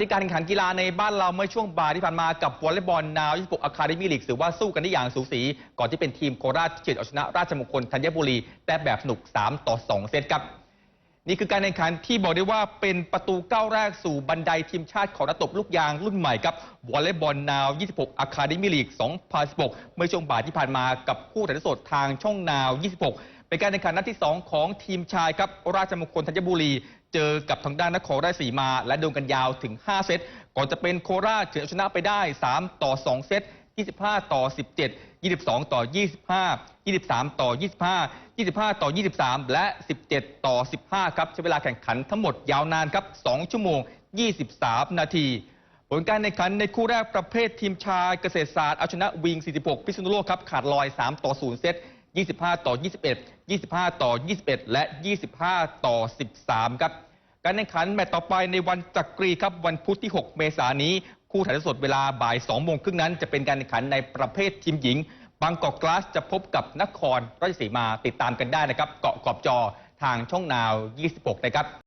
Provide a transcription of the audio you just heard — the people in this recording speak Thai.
ที่การแข่งขันกีฬาในบ้านเราเมื่อช่วงบ่ายที่ผ่านมากับวอลเลย์บอลนาว26อะคาเดมี่ลีกถือว่าสู้กันได้อย่างสูสี ก่อนที่เป็นทีมโคราชเฉือนเอาชนะราชมงคลธัญบุรีแต่แบบสนุก 3 ต่อ 2 เซตครับ นี่คือการแข่งขันที่บอกได้ว่าเป็นประตูก้าวแรกสู่บันไดทีมชาติของระตบลูกยางรุ่นใหม่ครับวอลเลย์บอลนาว26อะคาเดมี่ลีก2016เมื่อช่วงบ่ายที่ผ่านมากับคู่ถ่ายทอดสดทางช่องนาว 26 เป็นการแข่งขันนัดที่ 2 ของทีมชายครับ ราชมงคลธัญบุรี เจอกับทางด้านนครราชสีมา และโดนกันยาวถึง 5 เซต ก่อนจะเป็นโคราชเฉือนชนะไปได้ 3 ต่อ 2 เซต 25 ต่อ 17 22 ต่อ 25 23 ต่อ 25 25 ต่อ 23 และ 17 ต่อ 15 ครับ ใช้เวลาแข่งขันทั้งหมดยาวนานครับ 2 ชั่วโมง 23 นาทีผลการแข่งขันในคู่แรกประเภททีมชายเกษตรศาสตร์เอาชนะวิง 46 พิษณุโลกครับ ขาดลอย 3 ต่อ 0 เซต 25 ต่อ 21 25 ต่อ 21 และ 25 ต่อ 13 ครับการแข่งขันแมตต์ต่อไปในวันจักรีครับวันพุธที่ 6 เมษายนนี้ คู่ถ่ายทอดสดเวลาบ่าย2โมงครึ่งนั้น จะเป็นการแข่งขันในประเภททีมหญิง บางกอกกลาสจะพบกับนครราชสีมาติดตามกันได้นะครับ เกาะขอบจอทางช่องนาว 26 นะครับ